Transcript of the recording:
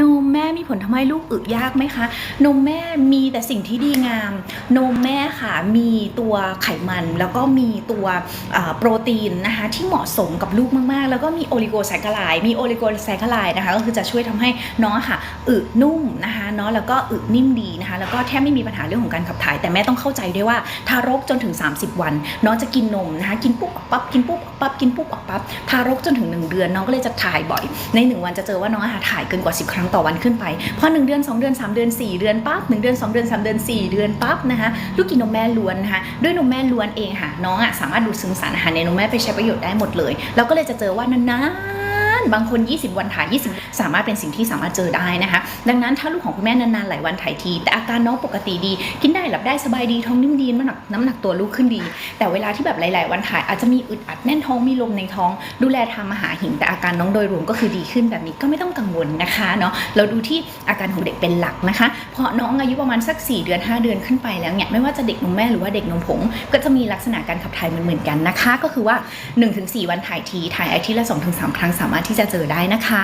นมแม่มีผลทำให้ลูกอึยากไหมคะ นมแม่มีแต่สิ่งที่ดีงาม นมแม่ค่ะมีตัวไขมันแล้วก็มีตัวโปรตีนนะคะที่เหมาะสมกับลูกมากๆ แล้วก็มีโอลิโกแซคคาไลมีโอลิโกแซคคาไลนะคะก็คือจะช่วยทำให้น้องค่ะอึนุ่มนะคะเนาะแล้วก็อึนิ่มดีนะคะแล้วก็แทบไม่มีปัญหาเรื่องของการขับถ่าย แต่แม่ต้องเข้าใจด้วยว่าทารกจนถึง 30 วัน น้องจะกินนมนะคะกินปุ๊บออกปั๊บกินปุ๊บออกปั๊บกินปุ๊บออกปั๊บทารกจนถึง 1 เดือนน้องก็เลยจะถ่ายบ่อย ใน 1 วันจะเจอว่าน้องอะค่ะถ่ายเกินกว่า 10 ครั้งต่อวันขึ้นไป พอ 1 เดือน 2 เดือน 3 เดือน 4 เดือนปั๊บ1เดือน 2 เดือน 3 เดือน 4 เดือนปั๊บนะคะลูกกินนมแม่ล้วนนะคะด้วยนมแม่ล้วนเองค่ะน้องอะสามารถดูดซึมสารอาหารในนมแม่ไปใช้ประโยชน์ได้หมดเลย เราก็เลยจะเจอว่านาน ๆบางคน 20 วันถ่าย20 สามารถเป็นสิ่งที่สามารถเจอได้นะคะ ดังนั้นถ้าลูกของคุณแม่นานๆหลายวันถ่ายที แต่อาการน้องปกติดี กินได้หลับได้สบายดีท้องนิ่มดีน้ำหนักน้ำหนักตัวลูกขึ้นดี แต่เวลาที่แบบหลาย ๆ วันถ่ายอาจจะมีอึดอัดแน่นท้องมีลมในท้อง ดูแลทำอาหาหิงแต่อาการน้องโดยรวมก็คือดีขึ้นแบบนี้ก็ไม่ต้องกังวลนะคะเนาะเราดูที่อาการของเด็กเป็นหลักนะคะเพราะน้องอายุประมาณสัก 4 เดือน 5 เดือนขึ้นไปแล้วเนี่ยไม่ว่าจะเด็กนมแม่หรือว่าเด็กนมผงก็จะมีลักษณะการขับถ่ายเหมือนๆกันนะคะ ก็คือว่า 1-4 วันถ่ายทีถ่ายอาทิตย์ละ2-3 ครั้งสามารถที่จะเจอได้นะคะ